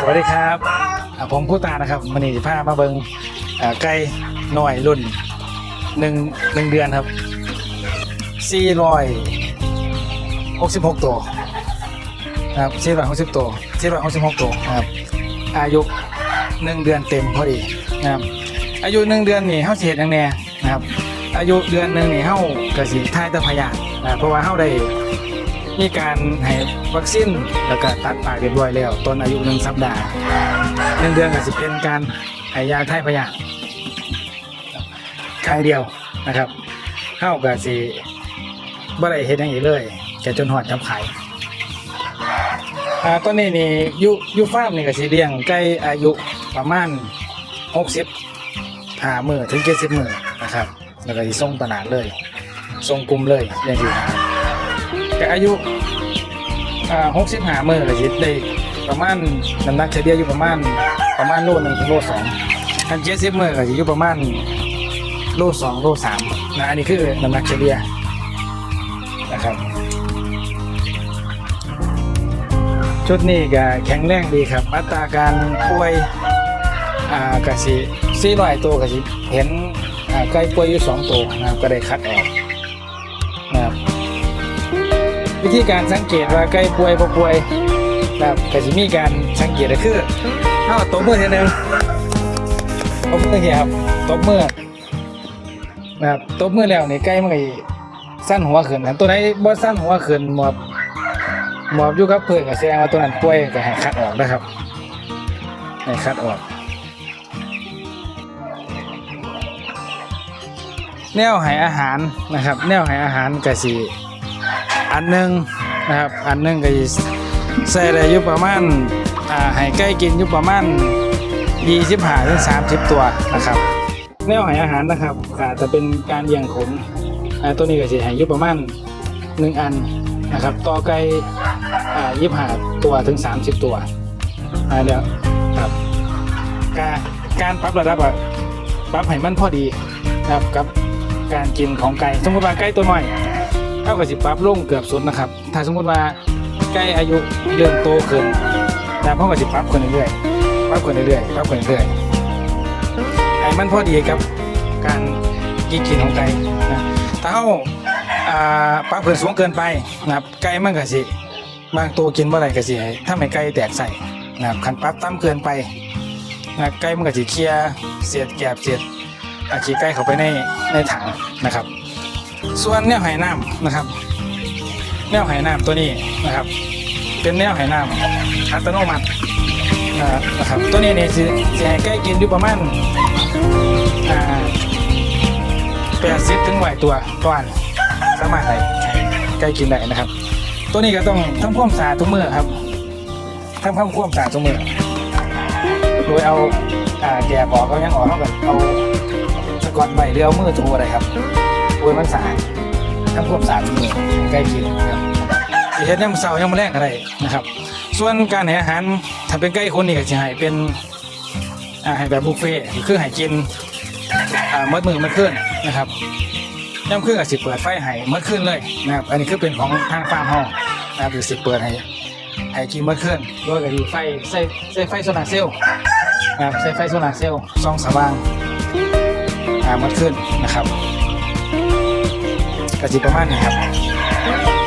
สวัสดีครับอ่าผมผู้ตานะครับมันนี่สิพามาเบิงอ่าไก่หน่อยรุ่นหนึ่งหนึ่งเดือนครับสี่ร้อยหกสิบหกตัวนะครับสี่ร้อยหกสิบตัวสี่ร้อยหกสิบหกตัวนะครับอายุหนึ่งเดือนเต็มพอดีนะครับอายุหนึ่งเดือนนี่เฮาเสิเฮ็ดหยังแน่นะครับอายุเดือนหนึ่งนี่เฮากระสิทายตะพยานนะเพราะว่าเฮาได้ มีการให้วัคซีนแล้วก็ตัดปากเรียบร้อยแล้วต้นอายุหนึ่งสัปดาห์หนึ่งเดือนก็สิเป็นการให้ยาไทยพยาธิครั้งเดียวนะครับเข้ากับสิบ่ได้เฮ็ดอย่างอีกเลยแกจนหอดจำขายอ่าตอนนี้นี่ยูอยูฟาร์มนี่ก็สิเลี้ยงไก่อายุประมาณ60หามือถึง70มือนะครับแล้วก็สิส่งตลาดเลยส่งกลุ่มเลยเลี้ยงอยู่นะครับ แต่อายุอ่าหกสิบห้าเมื่อก็สิได้ประมาณน้ำหนักเฉลี่ยอยู่ประมาณประมาณโลหนึ่งถึงโลสองอันเจ็ดสิบเมื่อก็สิอยู่ประมาณโลสองโลสามนะอันนี้คือน้ำหนักเฉลี่ยนะครับชุดนี้ก็แข็งแรงดีครับอัตราการป่วยอ่ากสิสี่ร้อยตัวก็สิเห็นอ่าไก่ป่วยอยู่สองตัวนะครับก็ได้คัดออก วิธีการสังเกตว่าใกล้ป่วยบ่ป่วยนะครับก็จะมีการสังเกตก็คือเอาตบมือทีนึงตบมือทีครับตบมือนะครับตบมือแล้วนี่ใกล้มันก็สั้นหัวขึ้นอันตัวไหนบ่สั้นหัวขึ้นหมอบหมอบอยู่กับเพื่อนก็แสดงว่าตัวนั้นป่วยก็ให้คัดออกนะครับให้คัดออกแนวให้อาหารนะครับ แนวให้อาหารก็สิ อันหนึ่งนะครับอันหนึ่งก็ใส่ได้อยู่ประมาณอ่าให้ใกล้กินอยู่ประมาณ25ถึง30 ตัวนะครับแนวให้อาหารนะครับอาจจะเป็นการเลี้ยงขนตัวนี้ก็สิให้อยู่ประมาณ1อันนะครับต่อไก่อ่า25ตัวถึง 30 ตัวอ่าแล้วครับการการปรับระดับปรับให้มันพอดีนะครับกับการกินของไก่สมมติว่าไก่ตัวน้อย เท่ากับสิปรับลงเกือบสุดนะครับ ถ้าสมมติว่าใกล้อายุเริ่มโตขึ้นนะเท่ากับสิปรับขึ้นเรื่อยๆปรับขึ้นเรื่อยๆปรับขึ้นเรื่อยๆให้มันพอดีกับ การกินกินของไก่นะถ้าเขาอ่าปรับขึ้นสูงเกินไปนะครับไก่มันก็สิบางตัวกินเมื่อไหร่ก็สิถ้าไม่ไก่แตกใส่นะครับคันปรับต่ำเกินไปนะไก่มันก็สิเคลียร์เศษแกบเศษอาขี้ไก่เข้าไปในในถังนะครับ ส่วนแนวไหน้ำนะครับ แนวไหน้ำตัวนี้นะครับ เป็นแนวไหน้ำอัตโนมัตินะครับตัวนี้เนี่ยจะจะให้ใกล้กินอยู่ประมาณแปดสิบถึงไหวตัวต่อวันสามารถให้ใกล้กินได้นะครับ ตัวนี้ก็ต้องทำความสะอาดทุกมื้อครับทำความความสะอาดทุกมื้อโดยเอาแกะบอกเอายังออกเท่ากับเอาสกอตใบหรือเอามือถูอะไรครับ ยมันสะอาดทำความสะอาดมือใกล้กินนะครับสิเฮ็ดยามเช้ายามมื้อแรกอะไรนะครับ ส่วนการให้อาหารถ้าเป็นใกล้คนนี่ก็สิให้เป็นอ่าให้แบบบุฟเฟ่ต์คือให้กินอ่ามื้อมื้อมื้อคืนนะครับย่ามคืนก็สิเปิดไฟให้มื้อคืนเลยนะครับ อันนี้คือเป็นของทางฟาร์มเฮานะครับคือสิเปิดให้ให้กินมื้อคืนโดยก็ดีไฟใส่ใส่ไฟโซลาร์เซลล์นะครับใส่ไฟโซลาร์เซลล์ส่องสว่างอ่ามื้อคืนนะครับ กระสิประมาณนี้ครับ